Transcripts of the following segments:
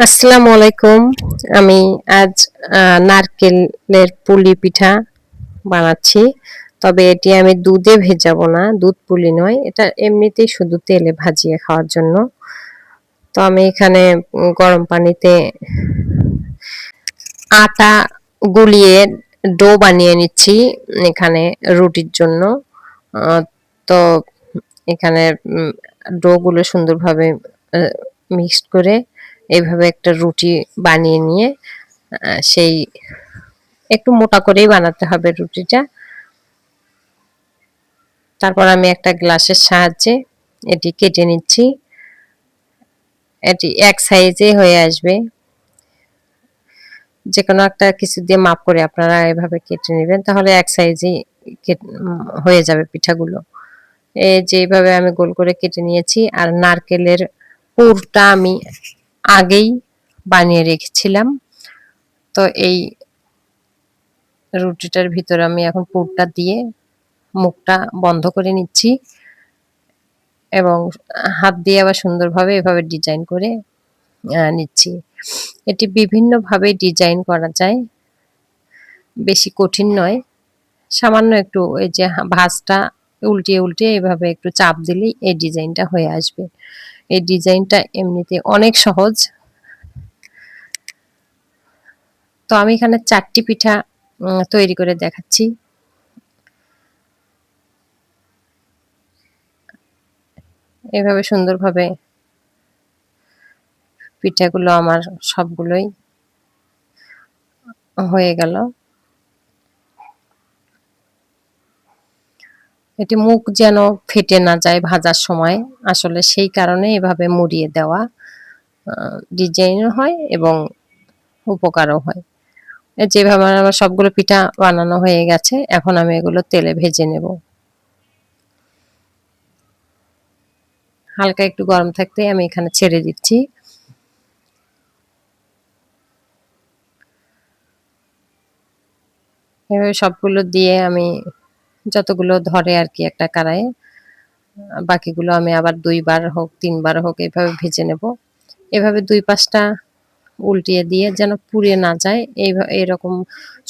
আসসালামু আলাইকুম। আমি আজ নারকেলের পুলি পিঠা বানাচ্ছি। তবে এটি আমি দুধে ভেজাবো না, দুধ পুলি নয়। এটা এমনিতেই শুধু তেলে ভাজিয়ে খাওয়ার জন্য। তো আমি এখানে গরম পানিতে আটা গুলিয়ে ডো বানিয়ে নিচ্ছি এখানে রুটির জন্য। তো এখানে ডোগুলো সুন্দরভাবে মিক্সড করে এইভাবে একটা রুটি বানিয়ে নিয়ে সেই একটু মোটা করেই বানাতে হবে রুটিটা। তারপর আমি একটা গ্লাসের সাহায্যে এটি কেটে নিচ্ছি। এটি এক সাইজে হয়ে আসবে। যে কোনো একটা কিছু দিয়ে মাপ করে আপনারা এভাবে কেটে নেবেন, তাহলে এক সাইজেই হয়ে যাবে পিঠাগুলো। এই যেভাবে আমি গোল করে কেটে নিয়েছি, আর নারকেলের পুরটা আমি আগেই বানিয়ে রেখেছিলাম। তো এই রুটিটার ভিতর আমি এখন পুরটা দিয়ে মুখটা বন্ধ করে নিচ্ছি এবং হাত দিয়ে আবার সুন্দরভাবে এভাবে ডিজাইন করে নিচ্ছি। এটি বিভিন্নভাবে ডিজাইন করা যায়, বেশি কঠিন নয়। সামান্য একটু এই যে ভাঁজটা উল্টিয়ে উল্টিয়ে এভাবে একটু চাপ দিলেই এই ডিজাইনটা হয়ে আসবে। এই ডিজাইনটা এমনিতে অনেক সহজ। তো আমি এখানে চারটি পিঠা তৈরি করে দেখাচ্ছি। এভাবে সুন্দরভাবে পিঠাগুলো আমার সবগুলোই হয়ে গেল। এটি মুখ যেন ফেটে না যায় ভাজার সময়। আসলে সেই কারণে এভাবে মুড়িয়ে দেওয়া ডিজাইনও হয় এবং উপকারও হয়। যেভাবে আমার সবগুলো পিঠা বানানো হয়ে গেছে, এখন আমি এগুলো তেলে ভেজে নেব। হালকা একটু গরম থাকতে আমি এখানে ছেড়ে দিচ্ছি। এভাবে সবগুলো দিয়ে আমি যতগুলো ধরে আর কি একটা কড়াইয়ে বাকিগুলো আমি আবার দুইবার হোক, তিনবার হোক এভাবে ভেজে নেব। এভাবে দুই পাঁচটা উল্টিয়ে দিয়ে যেন পুড়ে না যায় এই এরকম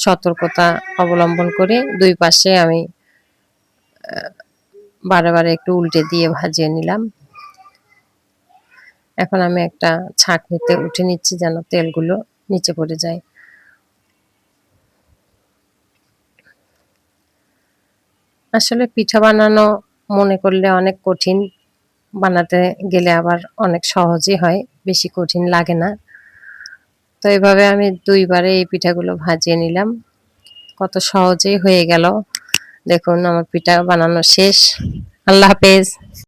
সতর্কতা অবলম্বন করে দুই পাশে আমি বারে বারে একটু উল্টে দিয়ে ভাজিয়ে নিলাম। এখন আমি একটা ছাঁকনিতে উঠে নিচ্ছি যেন তেলগুলো নিচে পড়ে যায়। আসলে পিঠা বানানো মনে করলে অনেক কঠিন। বানাতে গেলে আবার অনেক সহজই হয়, বেশি কঠিন লাগে না। তো এভাবে আমি দুইবারে এই পিঠাগুলো ভাজিয়ে নিলাম। কত সহজেই হয়ে গেল। দেখুন, আমার পিঠা বানানো শেষ। আল্লাহ হাফেজ।